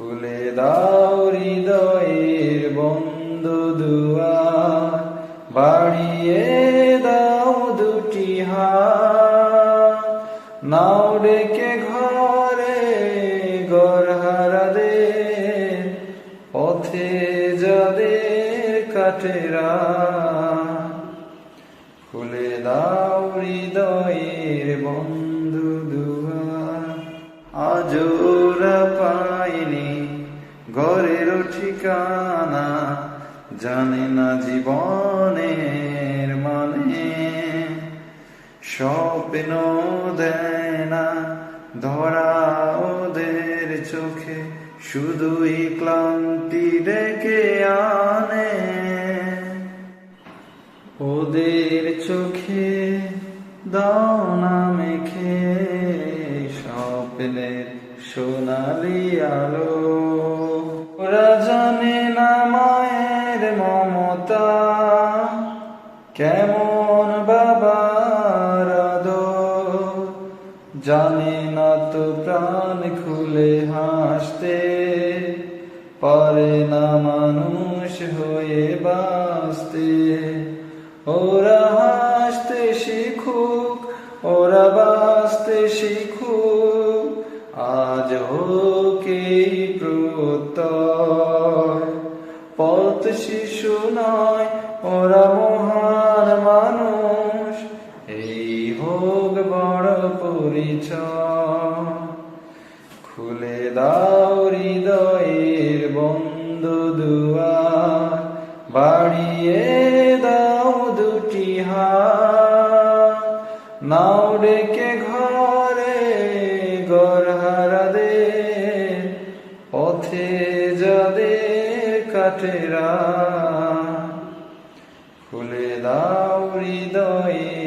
খুলে দাও হৃদয়ের বন্ধ দুয়ার বাড়িয়ে দাও দুটি হাত। নাও ডেকে ঘরে গড়হারাদের পথে যাদের কাটেরা খুলে দাও হৃদয়ের বন্ধু আজোরা পাইনি ঘরের ঠিকানা জানে না জীবনের মানে। স্বপ্ন দেয় না, ধরা ওদের চোখে, শুধুই ক্লান্তি ডেকে আনে। ওদের চোখে দাও না মেখে, স্বপ্নের সোনালি আলো। ওরা জানে না মায়ের মমতা। কেমন বাবার আদর। জানে না তো প্রাণ খুলে হাসতে। পারে না মানুষ হয়ে বাঁচতে। ওরা হাসতে শিখুক, ওরা বাঁচতে শিখুক। আজ হোক প্রত্যয়। ওরা মহান মানুষ। এই হোক বড় পরিচয়। খুলে দাও হৃদয়ের বন্ধ দুয়ার। বাড়িয়ে দাও দুটি হাত। নাও ডেকে ঘরে গড়হারাদের পথে যাদের কাটেরা